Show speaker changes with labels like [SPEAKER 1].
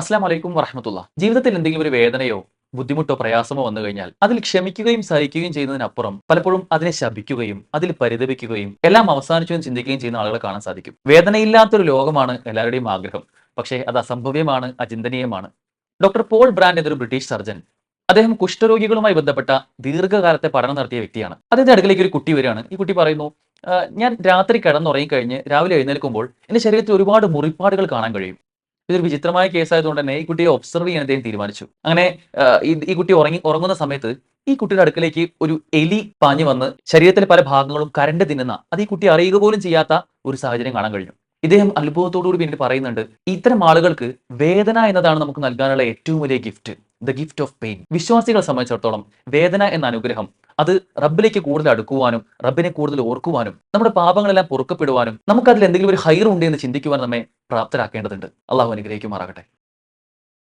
[SPEAKER 1] അസ്ലാം വലൈക്കും വറഹമത്തുള്ള. ജീവിതത്തിൽ എന്തെങ്കിലും ഒരു വേദനയോ ബുദ്ധിമുട്ടോ പ്രയാസമോ വന്നു കഴിഞ്ഞാൽ അതിൽ ക്ഷമിക്കുകയും സഹിക്കുകയും ചെയ്യുന്നതിനപ്പുറം പലപ്പോഴും അതിനെ ശപിക്കുകയും അതിൽ പരിതപിക്കുകയും എല്ലാം അവസാനിച്ചു എന്ന് ചിന്തിക്കുകയും ചെയ്യുന്ന ആളുകളെ കാണാൻ സാധിക്കും. വേദനയില്ലാത്തൊരു ലോകമാണ് എല്ലാവരുടെയും ആഗ്രഹം. പക്ഷേ അത് അസംഭവ്യമാണ് അചിന്തനീയമാണ്. ഡോക്ടർ പോൾ ബ്രാൻഡ് എന്നൊരു ബ്രിട്ടീഷ് സർജൻ അദ്ദേഹം കുഷ്ഠരോഗികളുമായി ബന്ധപ്പെട്ട ദീർഘകാലത്തെ പഠനം നടത്തിയ വ്യക്തിയാണ്. അദ്ദേഹത്തെ അടുക്കലേക്ക് ഒരു കുട്ടി വരികയാണ്. ഈ കുട്ടി പറയുന്നു ഞാൻ രാത്രി കിടന്നുറങ്ങിക്കഴിഞ്ഞ് രാവിലെ എഴുന്നേൽക്കുമ്പോൾ എന്റെ ശരീരത്തിൽ ഒരുപാട് മുറിപ്പാടുകൾ കാണാൻ കഴിയും. ഇതൊരു വിചിത്രമായ കേസായതുകൊണ്ട് തന്നെ ഈ കുട്ടിയെ ഒബ്സർവ് ചെയ്യാൻ അദ്ദേഹം തീരുമാനിച്ചു. അങ്ങനെ ഈ കുട്ടി ഉറങ്ങി ഉറങ്ങുന്ന സമയത്ത് ഈ കുട്ടിയുടെ അടുക്കലേക്ക് ഒരു എലി പാഞ്ഞു വന്ന് ശരീരത്തിലെ പല ഭാഗങ്ങളും കരണ്ട് തിന്നുന്ന അത് ഈ കുട്ടി അറിയുക പോലും ചെയ്യാത്ത ഒരു സാഹചര്യം കാണാൻ കഴിഞ്ഞു. ഇദ്ദേഹം അത്ഭുതത്തോടുകൂടി പിന്നീട് പറയുന്നുണ്ട് ഇത്തരം ആളുകൾക്ക് വേദന എന്നതാണ് നമുക്ക് നൽകാനുള്ള ഏറ്റവും വലിയ gift the gift of pain വിശ്വാസികളെ സംബന്ധിച്ചിടത്തോളം വേദന എന്ന അനുഗ്രഹം അത് റബ്ബിലേക്ക് കൂടുതൽ അടുക്കുവാനും റബ്ബിനെ കൂടുതൽ ഓർക്കുവാനും നമ്മുടെ പാപങ്ങളെല്ലാം പൊറുക്കപ്പെടുവാനും നമുക്കതിൽ എന്തെങ്കിലും ഒരു ഹൈർ ഉണ്ട് എന്ന് ചിന്തിക്കുവാൻ നമ്മെ പ്രാപ്തരാക്കേണ്ടതുണ്ട്. അള്ളാഹു അനുഗ്രഹിക്കുമാറാകട്ടെ.